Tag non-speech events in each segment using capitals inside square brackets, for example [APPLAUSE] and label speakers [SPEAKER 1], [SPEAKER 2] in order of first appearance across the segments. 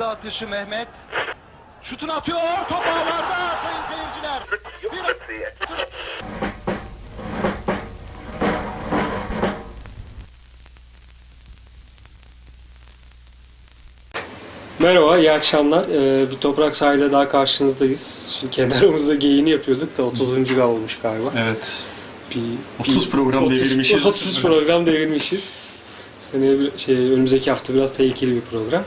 [SPEAKER 1] Kullandı atışı Mehmet. Şutunu atıyor. Top ağlarda sayın seyirciler. Bir...
[SPEAKER 2] Merhaba, iyi akşamlar. Ee, bir Toprak Sahil'de daha karşınızdayız. Şimdi kendi aramızda geyini yapıyorduk da 30. gal olmuş galiba.
[SPEAKER 3] Evet.
[SPEAKER 2] Bir,
[SPEAKER 3] 30 program
[SPEAKER 2] 30
[SPEAKER 3] devirmişiz.
[SPEAKER 2] 30 program devirmişiz. Seneye bir, şey, önümüzdeki hafta biraz tehlikeli bir program.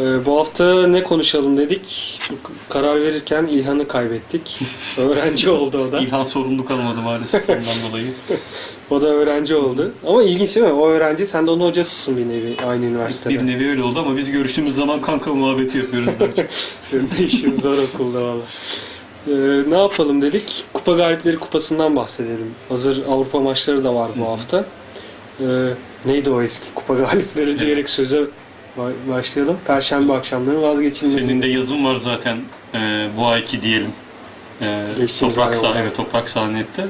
[SPEAKER 2] Ee, bu hafta ne konuşalım dedik. Karar verirken İlhan'ı kaybettik. [LAUGHS] Öğrenci oldu o da.
[SPEAKER 3] İlhan sorumluluk almadı maalesef ondan dolayı. [LAUGHS]
[SPEAKER 2] O da öğrenci oldu. Ama ilginç değil mi? O öğrenci, sen de onun hocasısın bir nevi aynı üniversitede.
[SPEAKER 3] Bir nevi öyle oldu ama biz görüştüğümüz zaman kanka muhabbeti yapıyoruz. [LAUGHS]
[SPEAKER 2] Senin de işin zor okulda valla. Ee, ne yapalım dedik. Kupa Galipleri Kupası'ndan bahsedelim. Hazır Avrupa maçları da var bu hafta. Ee, neydi o eski Kupa Galipleri diyerek söze başlayalım. Perşembe akşamları vazgeçilmez.
[SPEAKER 3] Senin de yazın var zaten e, bu ayki diyelim. E,
[SPEAKER 2] Geçtiğimiz
[SPEAKER 3] toprak
[SPEAKER 2] ay
[SPEAKER 3] sah
[SPEAKER 2] oldu.
[SPEAKER 3] evet toprak sahnette.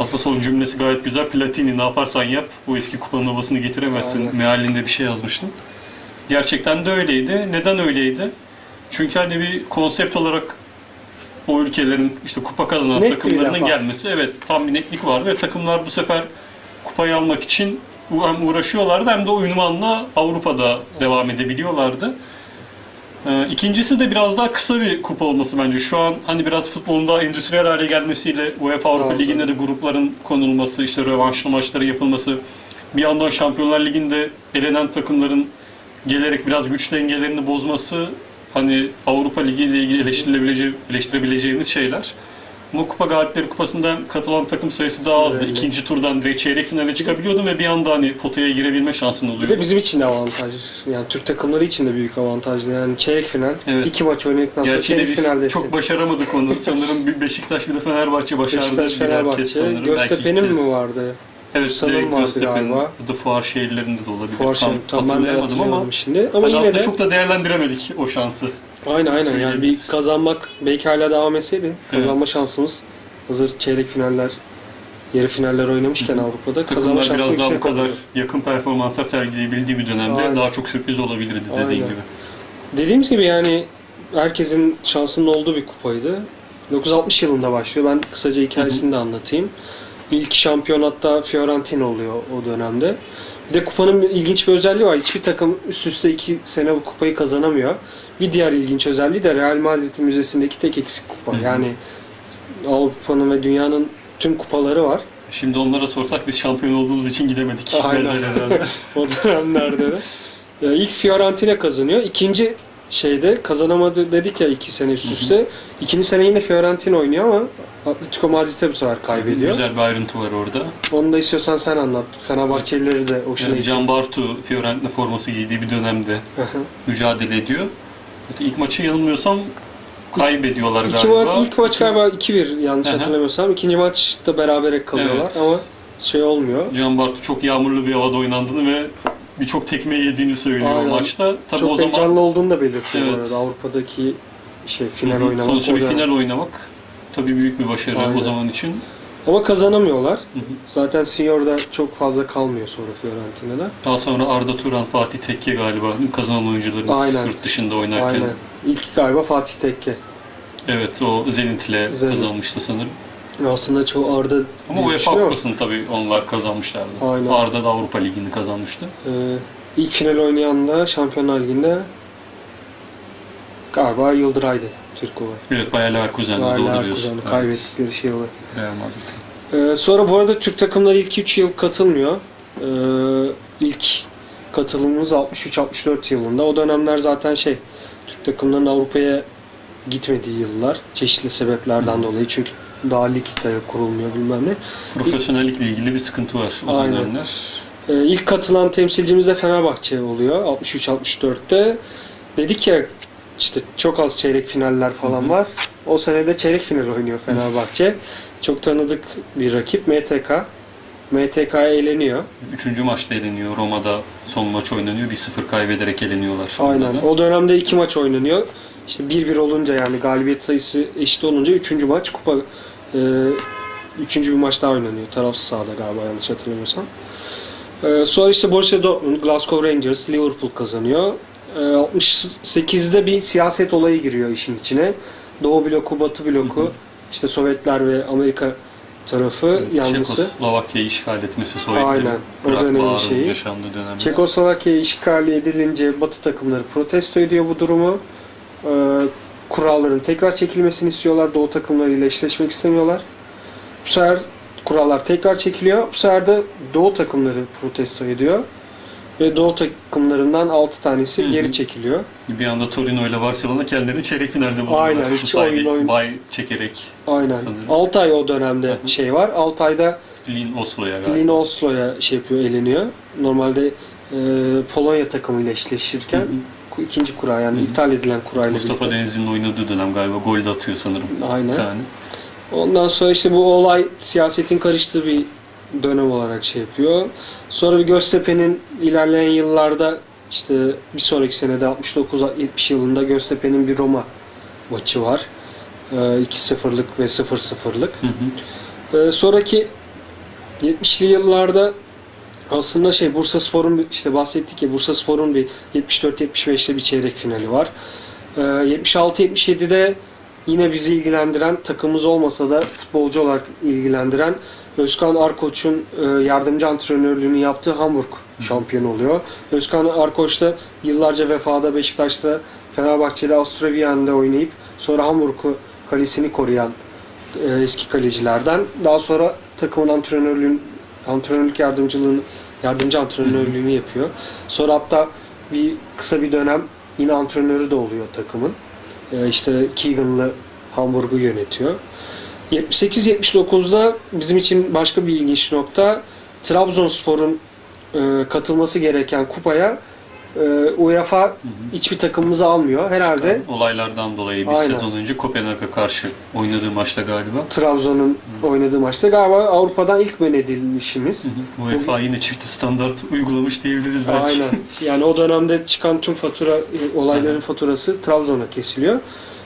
[SPEAKER 3] Aslında son cümlesi gayet güzel. Platini ne yaparsan yap bu eski kupanın havasını getiremezsin.
[SPEAKER 2] Aynen.
[SPEAKER 3] Mealinde bir şey yazmıştım. Gerçekten de öyleydi. Neden öyleydi? Çünkü hani bir konsept olarak o ülkelerin işte kupa kazanan
[SPEAKER 2] Net
[SPEAKER 3] takımlarının gelmesi evet tam bir netlik var ve takımlar bu sefer kupayı almak için hem uğraşıyorlardı hem de o ünvanla Avrupa'da devam edebiliyorlardı. Ee, İkincisi de biraz daha kısa bir kupa olması bence. Şu an hani biraz futbolun daha endüstriyel hale gelmesiyle UEFA Avrupa
[SPEAKER 2] Evet,
[SPEAKER 3] Ligi'nde de grupların konulması, işte rövanşlı maçları yapılması, bir yandan Şampiyonlar Ligi'nde elenen takımların gelerek biraz güç dengelerini bozması hani Avrupa Ligi ile ilgili eleştirilebilece eleştirebileceğimiz şeyler. Ama Kupa Galipleri Kupası'nda katılan takım sayısı daha azdı.
[SPEAKER 2] Evet.
[SPEAKER 3] İkinci turdan direkt çeyrek finale çıkabiliyordun ve bir anda hani potaya girebilme şansın
[SPEAKER 2] Bir
[SPEAKER 3] oluyordu.
[SPEAKER 2] de bizim için de avantaj. Yani Türk takımları için de büyük avantajlı. Yani çeyrek final,
[SPEAKER 3] Evet.
[SPEAKER 2] iki maç oynadıktan sonra
[SPEAKER 3] Gerçi
[SPEAKER 2] çeyrek
[SPEAKER 3] biz
[SPEAKER 2] finaldesin.
[SPEAKER 3] çok başaramadık onu. [LAUGHS] Sanırım bir Beşiktaş bir de Fenerbahçe başardı.
[SPEAKER 2] Beşiktaş, Fenerbahçe, Göztepe'nin mi vardı?
[SPEAKER 3] Evet,
[SPEAKER 2] Sanırım vardı galiba.
[SPEAKER 3] Ya da fuar şehirlerinde de olabilir.
[SPEAKER 2] Fuar
[SPEAKER 3] tam,
[SPEAKER 2] tam ben de
[SPEAKER 3] hatırlayamadım
[SPEAKER 2] hatırlayamadım
[SPEAKER 3] ama
[SPEAKER 2] şimdi. Ama
[SPEAKER 3] hani
[SPEAKER 2] yine
[SPEAKER 3] aslında
[SPEAKER 2] de
[SPEAKER 3] çok da değerlendiremedik o şansı.
[SPEAKER 2] Aynen aynen yani bir kazanmak belki hala devam etseydi kazanma şansımız hazır çeyrek finaller yarı finaller oynamışken Avrupa'da kazanma
[SPEAKER 3] Takımlar
[SPEAKER 2] şansı
[SPEAKER 3] biraz daha bu
[SPEAKER 2] yüksek
[SPEAKER 3] kadar
[SPEAKER 2] oluyor.
[SPEAKER 3] yakın performanslar sergileyebildiği bir dönemde
[SPEAKER 2] Aynen.
[SPEAKER 3] daha çok sürpriz olabilirdi dediğin
[SPEAKER 2] Aynen.
[SPEAKER 3] gibi.
[SPEAKER 2] Dediğimiz gibi yani herkesin şansının olduğu bir kupaydı. 1960 yılında başlıyor. Ben kısaca hikayesini de anlatayım. İlk şampiyon hatta Fiorentina oluyor o dönemde. Bir de kupanın bir ilginç bir özelliği var. Hiçbir takım üst üste iki sene bu kupayı kazanamıyor. Bir diğer ilginç özelliği de Real Madrid'in müzesindeki tek eksik kupa. Yani Avrupa'nın ve dünyanın tüm kupaları var.
[SPEAKER 3] Şimdi onlara sorsak biz şampiyon olduğumuz için gidemedik.
[SPEAKER 2] Aynen.
[SPEAKER 3] derler herhalde. [LAUGHS]
[SPEAKER 2] o dönemlerde de. Ya ilk Fiorentina kazanıyor. İkinci şeyde kazanamadı dedik ya iki sene üst üste. İkinci sene yine Fiorentina oynuyor ama Atletico Madrid'e bu sefer kaybediyor.
[SPEAKER 3] Güzel bir ayrıntı var orada.
[SPEAKER 2] Onu da istiyorsan sen anlat. Fenerbahçelileri de hoşuna
[SPEAKER 3] Yani. Can Bartu Fiorentina forması giydiği bir dönemde
[SPEAKER 2] Hı hı.
[SPEAKER 3] mücadele ediyor. İlk maçı yanılmıyorsam kaybediyorlar
[SPEAKER 2] İki
[SPEAKER 3] galiba.
[SPEAKER 2] maç, ilk maç galiba 2-1 yanlış hatırlamıyorsam. İkinci maçta berabere kalıyorlar
[SPEAKER 3] Evet.
[SPEAKER 2] ama şey olmuyor.
[SPEAKER 3] Can Bartu çok yağmurlu bir havada oynandığını ve birçok tekme yediğini söylüyor
[SPEAKER 2] Aynen.
[SPEAKER 3] maçta. Tabii
[SPEAKER 2] Çok
[SPEAKER 3] o zaman
[SPEAKER 2] heyecanlı olduğunu da belirtiyor
[SPEAKER 3] Evet.
[SPEAKER 2] arada. Avrupa'daki şey final
[SPEAKER 3] Hı hı.
[SPEAKER 2] oynamak.
[SPEAKER 3] sonuçta bir final oynamak tabii büyük bir başarı
[SPEAKER 2] Aynen.
[SPEAKER 3] o zaman için.
[SPEAKER 2] Ama kazanamıyorlar.
[SPEAKER 3] Hı hı.
[SPEAKER 2] Zaten Senior da çok fazla kalmıyor sonra Fiorentina'da.
[SPEAKER 3] Daha sonra Arda Turan, Fatih Tekke galiba kazanan oyuncularımız
[SPEAKER 2] Aynen.
[SPEAKER 3] yurt dışında oynarken.
[SPEAKER 2] Aynen. İlk galiba Fatih Tekke.
[SPEAKER 3] Evet o Zenit'le
[SPEAKER 2] Zenit.
[SPEAKER 3] kazanmıştı sanırım.
[SPEAKER 2] Aslında çoğu Arda
[SPEAKER 3] Ama UEFA
[SPEAKER 2] ama,
[SPEAKER 3] Kupası'nı tabii onlar kazanmışlardı.
[SPEAKER 2] Aynen.
[SPEAKER 3] Arda da Avrupa Ligi'ni kazanmıştı.
[SPEAKER 2] e, ilk final oynayan da Şampiyonlar Ligi'nde galiba Yıldıray'dı Türk olarak.
[SPEAKER 3] Evet Bayer Leverkusen'de doğru diyorsun.
[SPEAKER 2] Leverkusen'de
[SPEAKER 3] Evet.
[SPEAKER 2] kaybettikleri şey olarak.
[SPEAKER 3] Real Madrid.
[SPEAKER 2] E, sonra bu arada Türk takımları ilk 3 yıl katılmıyor. E, ilk katılımımız 63-64 yılında. O dönemler zaten şey Türk takımlarının Avrupa'ya gitmediği yıllar. Çeşitli sebeplerden dolayı. Çünkü daha lig de kurulmuyor bilmem ne.
[SPEAKER 3] Profesyonellikle ilgili bir sıkıntı var o
[SPEAKER 2] Aynen.
[SPEAKER 3] dönemler.
[SPEAKER 2] Ee, ilk katılan temsilcimiz de Fenerbahçe oluyor 63-64'te. Dedik ya işte çok az çeyrek finaller falan
[SPEAKER 3] Hı hı.
[SPEAKER 2] var. O sene de çeyrek final oynuyor Fenerbahçe. Çok tanıdık bir rakip MTK. MTK'ya eleniyor.
[SPEAKER 3] Üçüncü maçta eleniyor. Roma'da son maç oynanıyor. 1-0 kaybederek anda
[SPEAKER 2] Aynen.
[SPEAKER 3] da.
[SPEAKER 2] O dönemde iki maç oynanıyor. İşte 1-1 olunca yani galibiyet sayısı eşit olunca üçüncü maç kupa e, üçüncü bir maç daha oynanıyor. Tarafsız sahada galiba yanlış hatırlamıyorsam. E, sonra işte Borussia Dortmund, Glasgow Rangers, Liverpool kazanıyor. Ee, 68'de bir siyaset olayı giriyor işin içine. Doğu bloku, Batı bloku, işte Sovyetler ve Amerika tarafı yanlısı.
[SPEAKER 3] Çekoslovakya'yı işgal etmesi Sovyetlerin.
[SPEAKER 2] Aynen, o dönemin şeyi.
[SPEAKER 3] yaşandığı dönemde.
[SPEAKER 2] Çekoslovakya işgali edilince Batı takımları protesto ediyor bu durumu. Ee, kuralların tekrar çekilmesini istiyorlar. Doğu takımlarıyla eşleşmek istemiyorlar. Bu sefer kurallar tekrar çekiliyor. Bu sefer de Doğu takımları protesto ediyor. Ve Doğu takımlarından 6 tanesi
[SPEAKER 3] Hı hı.
[SPEAKER 2] geri çekiliyor.
[SPEAKER 3] Bir anda Torino ile Barcelona kendilerini çeyrek finalde buluyorlar.
[SPEAKER 2] Aynen, hiç oyun- oyun-
[SPEAKER 3] Bay çekerek
[SPEAKER 2] Aynen.
[SPEAKER 3] Sanırım.
[SPEAKER 2] Altay o dönemde
[SPEAKER 3] Hı hı.
[SPEAKER 2] şey var. Altay'da
[SPEAKER 3] Lin Oslo'ya galiba.
[SPEAKER 2] Lino Oslo'ya şey yapıyor, eleniyor. Normalde e, Polonya takımıyla eşleşirken
[SPEAKER 3] Hı hı.
[SPEAKER 2] ku- ikinci kura yani
[SPEAKER 3] Hı
[SPEAKER 2] iptal edilen kurayla
[SPEAKER 3] Mustafa
[SPEAKER 2] birlikte.
[SPEAKER 3] Denizli'nin oynadığı dönem galiba gol de atıyor sanırım.
[SPEAKER 2] Aynen.
[SPEAKER 3] Bir tane.
[SPEAKER 2] Ondan sonra işte bu olay siyasetin karıştığı bir dönem olarak şey yapıyor. Sonra bir Göztepe'nin ilerleyen yıllarda işte bir sonraki senede 69-70 yılında Göztepe'nin bir Roma maçı var. Ee, 2-0'lık ve 0-0'lık.
[SPEAKER 3] Hı hı.
[SPEAKER 2] Ee, sonraki 70'li yıllarda aslında şey Bursa Spor'un işte bahsettik ya Bursa Spor'un bir 74-75'te bir çeyrek finali var. Ee, 76-77'de yine bizi ilgilendiren takımımız olmasa da futbolcu olarak ilgilendiren Özkan Arkoç'un e, yardımcı antrenörlüğünü yaptığı Hamburg şampiyon oluyor. Özkan Arkoç da yıllarca vefada Beşiktaş'ta Fenerbahçe'de Avusturya oynayıp sonra Hamburg'u kalesini koruyan e, eski kalecilerden. Daha sonra takımın antrenörlüğün antrenörlük yardımcılığını yardımcı antrenörlüğünü yapıyor. Sonra hatta bir kısa bir dönem yine antrenörü de oluyor takımın. E, işte Keegan'lı Hamburg'u yönetiyor. 78-79'da bizim için başka bir ilginç nokta Trabzonspor'un e, katılması gereken kupaya e, UEFA hiçbir takımımızı almıyor. Herhalde
[SPEAKER 3] Olaylardan dolayı bir
[SPEAKER 2] Aynen.
[SPEAKER 3] sezon önce Kopenhag'a karşı oynadığı maçta galiba.
[SPEAKER 2] Trabzon'un oynadığı maçta galiba Avrupa'dan ilk men edilmişimiz.
[SPEAKER 3] UEFA yine çifte standart uygulamış diyebiliriz belki.
[SPEAKER 2] Aynen. Yani o dönemde çıkan tüm fatura olayların faturası Trabzon'a kesiliyor.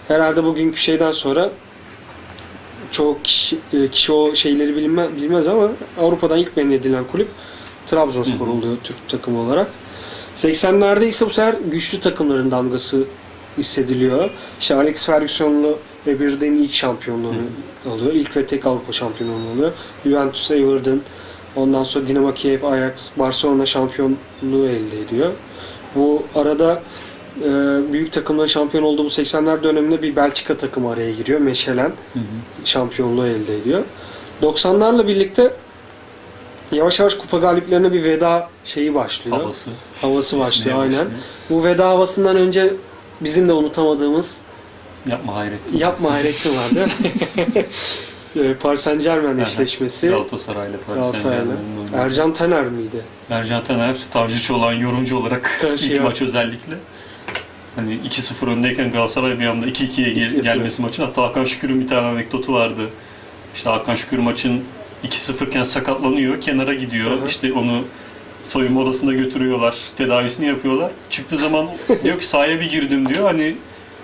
[SPEAKER 2] Herhalde bugünkü şeyden sonra çoğu kişi, e, kişi o şeyleri bilmez, bilmez ama Avrupa'dan ilk men edilen kulüp Trabzonspor
[SPEAKER 3] Hı hı.
[SPEAKER 2] oluyor Türk takımı olarak. 80'lerde ise bu sefer güçlü takımların damgası hissediliyor. İşte Alex Ferguson'lu ve birden ilk şampiyonluğunu alıyor. İlk ve tek Avrupa şampiyonluğunu alıyor. Juventus, Everton, ondan sonra Dinamo Kiev, Ajax, Barcelona şampiyonluğu elde ediyor. Bu arada e, büyük takımların şampiyon olduğu bu 80'ler döneminde bir Belçika takımı araya giriyor. Mechelen
[SPEAKER 3] Hı hı.
[SPEAKER 2] şampiyonluğu elde ediyor. 90'larla birlikte yavaş yavaş kupa galiplerine bir veda şeyi başlıyor.
[SPEAKER 3] Havası.
[SPEAKER 2] Havası başlıyor aynen.
[SPEAKER 3] başlıyor.
[SPEAKER 2] Bu veda havasından önce bizim de unutamadığımız
[SPEAKER 3] Yapma Hayrettin.
[SPEAKER 2] yapma Hayrettin var değil mi? Paris Saint Germain eşleşmesi.
[SPEAKER 3] Galatasaray'la Paris. Saint-Germain'in oynadığı.
[SPEAKER 2] Ercan Taner miydi?
[SPEAKER 3] Ercan Taner, Tavcıçı olan yorumcu olarak [LAUGHS]
[SPEAKER 2] Karşıya.
[SPEAKER 3] ilk maç özellikle. Hani 2-0 öndeyken Galatasaray bir anda 2-2'ye gel-
[SPEAKER 2] İki-
[SPEAKER 3] gelmesi maçın. Hatta Hakan Şükür'ün bir tane anekdotu vardı. İşte Hakan Şükür maçın 2-0 iken sakatlanıyor, kenara gidiyor.
[SPEAKER 2] Hı hı.
[SPEAKER 3] İşte onu soyunma odasına götürüyorlar, tedavisini yapıyorlar. Çıktığı zaman [LAUGHS] diyor ki sahaya bir girdim diyor. Hani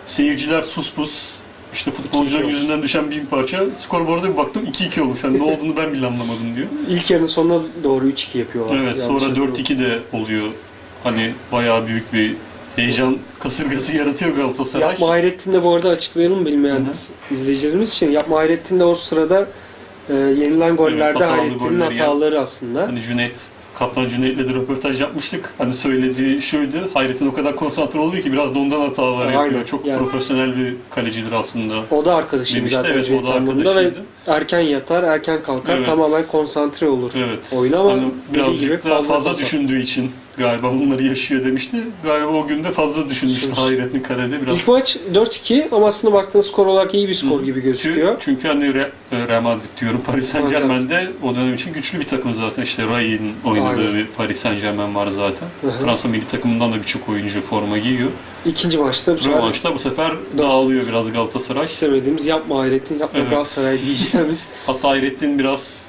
[SPEAKER 3] seyirciler sus pus. İşte futbolcuların
[SPEAKER 2] 2-2 olmuş.
[SPEAKER 3] yüzünden düşen bir parça. Skorboarda bir baktım 2-2 olmuş. Hani ne [LAUGHS] olduğunu ben bile anlamadım diyor.
[SPEAKER 2] İlk yarının sonuna doğru 3-2 yapıyorlar.
[SPEAKER 3] Evet
[SPEAKER 2] Yanlış
[SPEAKER 3] sonra
[SPEAKER 2] hatırlamıyorum.
[SPEAKER 3] 4-2 de oluyor. Hani bayağı büyük bir heyecan kasırgası yaratıyor Galatasaray.
[SPEAKER 2] Yapma Hayrettin de bu arada açıklayalım bilmeyen
[SPEAKER 3] Hı
[SPEAKER 2] izleyicilerimiz için. Yapma Hayrettin de o sırada e, yenilen gollerde
[SPEAKER 3] hatalı
[SPEAKER 2] Hayrettin'in hataları aslında.
[SPEAKER 3] Hani Cüneyt, Kaptan Cüneyt'le de röportaj yapmıştık. Hani söylediği şuydu, Hayrettin o kadar konsantre oluyor ki biraz da ondan hatalar
[SPEAKER 2] Aynen,
[SPEAKER 3] yapıyor. Çok
[SPEAKER 2] yani.
[SPEAKER 3] profesyonel bir kalecidir aslında.
[SPEAKER 2] O da arkadaşıydı
[SPEAKER 3] Demişti.
[SPEAKER 2] zaten
[SPEAKER 3] Evet
[SPEAKER 2] Cüneyt
[SPEAKER 3] o da
[SPEAKER 2] Anlam'da ve
[SPEAKER 3] arkadaşıydı.
[SPEAKER 2] erken yatar, erken kalkar,
[SPEAKER 3] Evet.
[SPEAKER 2] tamamen konsantre olur
[SPEAKER 3] Evet.
[SPEAKER 2] oyuna ama
[SPEAKER 3] hani birazcık
[SPEAKER 2] gibi fazla,
[SPEAKER 3] fazla, düşündüğü için galiba bunları yaşıyor demişti. Galiba o gün de fazla düşünmüştü
[SPEAKER 2] Düşünmüş.
[SPEAKER 3] Hayrettin kalede biraz.
[SPEAKER 2] İlk maç 4-2 ama aslında baktığın skor olarak iyi bir skor
[SPEAKER 3] Hı.
[SPEAKER 2] gibi
[SPEAKER 3] Çünkü,
[SPEAKER 2] gözüküyor.
[SPEAKER 3] çünkü hani Re- Real Madrid diyorum Paris Saint. Germain'de o dönem için güçlü bir takım zaten. İşte Ray'in oynadığı
[SPEAKER 2] Aynen.
[SPEAKER 3] bir Paris Saint Germain var zaten.
[SPEAKER 2] Hı hı.
[SPEAKER 3] Fransa milli takımından da birçok oyuncu forma giyiyor.
[SPEAKER 2] İkinci maçta bu sefer
[SPEAKER 3] Rövanşta bu sefer dağılıyor biraz Galatasaray.
[SPEAKER 2] istemediğimiz yapma Hayrettin, yapma
[SPEAKER 3] Evet.
[SPEAKER 2] Galatasaray diyeceğimiz. [LAUGHS]
[SPEAKER 3] Hatta Hayrettin biraz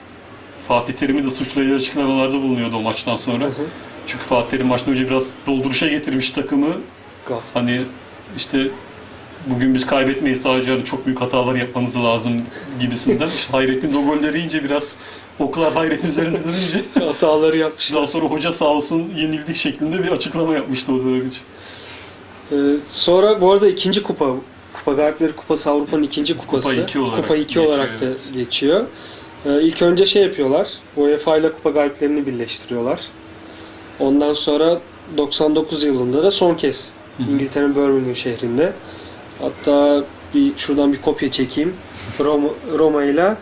[SPEAKER 3] Fatih Terim'i de suçlayıcı açıklamalarda bulunuyordu o maçtan sonra.
[SPEAKER 2] Hı hı.
[SPEAKER 3] Çünkü Fatih Terim maçtan önce biraz dolduruşa getirmiş takımı.
[SPEAKER 2] Galatasaray.
[SPEAKER 3] Hani işte bugün biz kaybetmeyiz sadece hani çok büyük hatalar yapmanız lazım gibisinden. İşte Hayrettin o golleri yiyince biraz oklar Hayrettin üzerine dönünce [LAUGHS]
[SPEAKER 2] Hataları yapmışlar.
[SPEAKER 3] daha sonra hoca sağ olsun yenildik şeklinde bir açıklama yapmıştı o dönem için.
[SPEAKER 2] Ee, sonra bu arada ikinci kupa, Kupa Galipleri Kupası Avrupa'nın ikinci kupası.
[SPEAKER 3] iki olarak
[SPEAKER 2] Kupa 2
[SPEAKER 3] geçiyor,
[SPEAKER 2] olarak da
[SPEAKER 3] evet.
[SPEAKER 2] geçiyor. Ee, ilk önce şey yapıyorlar, UEFA ile Kupa Galiplerini birleştiriyorlar. Ondan sonra 99 yılında da son kez. İngiltere'nin Birmingham şehrinde. Hatta bir şuradan bir kopya çekeyim. Roma, Roma ile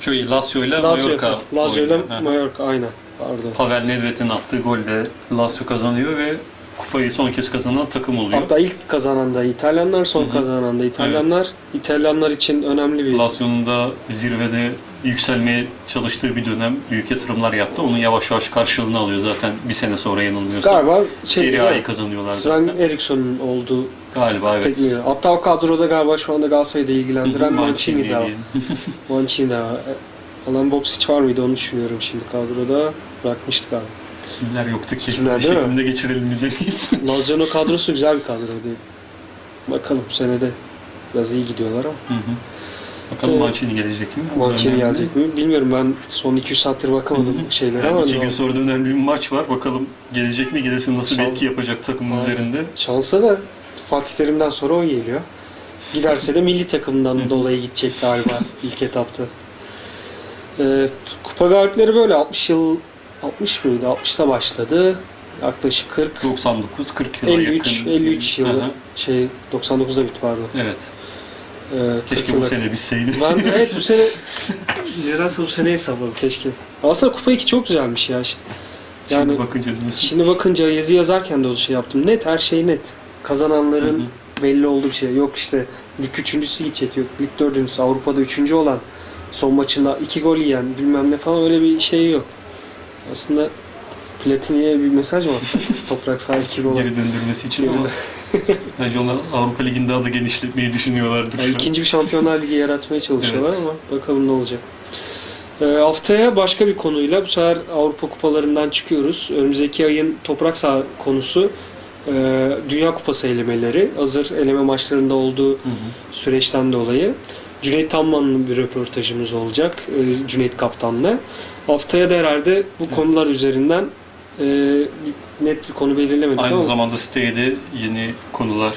[SPEAKER 3] Şöyle Lazio ile Mallorca.
[SPEAKER 2] Lazio ile. Mallorca aynen. Pardon.
[SPEAKER 3] Pavel Nedved'in attığı golle Lazio kazanıyor ve kupayı son kez kazanan takım oluyor.
[SPEAKER 2] Hatta ilk kazanan da İtalyanlar, son
[SPEAKER 3] Hı hı.
[SPEAKER 2] kazanan da İtalyanlar. İtalyanlar için önemli bir
[SPEAKER 3] Lazio'nun da zirvede yükselmeye çalıştığı bir dönem büyük yatırımlar yaptı. Onun yavaş yavaş karşılığını alıyor zaten bir sene sonra yanılmıyorsam.
[SPEAKER 2] galiba şey
[SPEAKER 3] Serie
[SPEAKER 2] değil
[SPEAKER 3] A'yı
[SPEAKER 2] mi?
[SPEAKER 3] kazanıyorlar
[SPEAKER 2] Sven
[SPEAKER 3] zaten.
[SPEAKER 2] Eriksson'un olduğu
[SPEAKER 3] Galiba evet.
[SPEAKER 2] tekniği. Hatta o kadroda galiba şu anda Galatasaray'da ilgilendiren [LAUGHS] Mancini de var. Mancini de var. Alan Boksic var mıydı onu düşünüyorum şimdi kadroda. Bırakmıştı galiba.
[SPEAKER 3] Kimler yoktu ki?
[SPEAKER 2] Kimler, değil mi?
[SPEAKER 3] şekilde geçirelim biz en iyisi. [LAUGHS]
[SPEAKER 2] Lazio'nun kadrosu güzel bir kadroydu. Bakalım bu senede biraz iyi gidiyorlar ama.
[SPEAKER 3] Hı hı. Bakalım
[SPEAKER 2] Evet.
[SPEAKER 3] Mancini gelecek mi?
[SPEAKER 2] Mancini gelecek mi? Bilmiyorum ben son 200 saattir bakamadım şeylere
[SPEAKER 3] Yani
[SPEAKER 2] ama
[SPEAKER 3] iki gün sonra da önemli bir maç var. Bakalım gelecek mi? Gelirse nasıl bir
[SPEAKER 2] Şans-
[SPEAKER 3] etki yapacak takımın
[SPEAKER 2] Aynen.
[SPEAKER 3] üzerinde?
[SPEAKER 2] şansa da Fatih Terim'den sonra o geliyor. Giderse de milli takımdan dolayı gidecek galiba [LAUGHS] ilk etapta. Ee, kupa galipleri böyle 60 yıl 60 mıydı? 60'ta başladı. Yaklaşık 40
[SPEAKER 3] 99 40 yıla
[SPEAKER 2] 53
[SPEAKER 3] yakın.
[SPEAKER 2] 53 yılı
[SPEAKER 3] Aha,
[SPEAKER 2] şey 99'da bitti pardon.
[SPEAKER 3] Evet.
[SPEAKER 2] Ee, 40
[SPEAKER 3] Keşke bu
[SPEAKER 2] yıla-
[SPEAKER 3] sene bitseydi.
[SPEAKER 2] Ben [LAUGHS] evet bu sene nedense bu sene hesapladım keşke. Aslında Kupa 2 çok güzelmiş ya.
[SPEAKER 3] Yani
[SPEAKER 2] Yani
[SPEAKER 3] bakınca diyorsun.
[SPEAKER 2] şimdi bakınca yazı yazarken de o şey yaptım. Net her şey net. Kazananların
[SPEAKER 3] Hı hı.
[SPEAKER 2] belli olduğu bir şey. Yok işte lig üçüncüsü gidecek yok. Lig dördüncüsü Avrupa'da üçüncü olan son maçında iki gol yiyen bilmem ne falan öyle bir şey yok. Aslında Platini'ye bir mesaj mı atsak? [LAUGHS] Toprak sahibi olan.
[SPEAKER 3] Geri döndürmesi için
[SPEAKER 2] Geri
[SPEAKER 3] ama [LAUGHS] bence onlar Avrupa Ligi'ni daha da genişletmeyi düşünüyorlardır
[SPEAKER 2] Yani ikinci bir Şampiyonlar Ligi yaratmaya çalışıyorlar
[SPEAKER 3] Evet.
[SPEAKER 2] ama bakalım ne olacak. Ee, haftaya başka bir konuyla bu sefer Avrupa kupalarından çıkıyoruz. Önümüzdeki ayın toprak saha konusu e, Dünya Kupası elemeleri. Hazır eleme maçlarında olduğu
[SPEAKER 3] Hı hı.
[SPEAKER 2] süreçten dolayı. Cüneyt Tamman'ın bir röportajımız olacak. e, Cüneyt Kaptan'la. Haftaya da herhalde bu konular üzerinden e, net bir konu belirlemedik
[SPEAKER 3] Aynı
[SPEAKER 2] ama
[SPEAKER 3] zamanda siteye yeni konular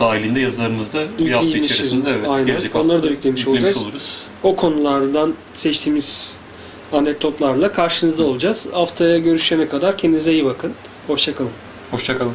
[SPEAKER 3] dahilinde yazılarımızda bir hafta
[SPEAKER 2] Yüklemişiz.
[SPEAKER 3] içerisinde evet
[SPEAKER 2] Aynen.
[SPEAKER 3] gelecek
[SPEAKER 2] Onları
[SPEAKER 3] hafta
[SPEAKER 2] da yüklemiş olacağız.
[SPEAKER 3] oluruz.
[SPEAKER 2] o konulardan seçtiğimiz anekdotlarla karşınızda olacağız. Haftaya görüşene kadar kendinize iyi bakın. Hoşçakalın.
[SPEAKER 3] Hoşçakalın.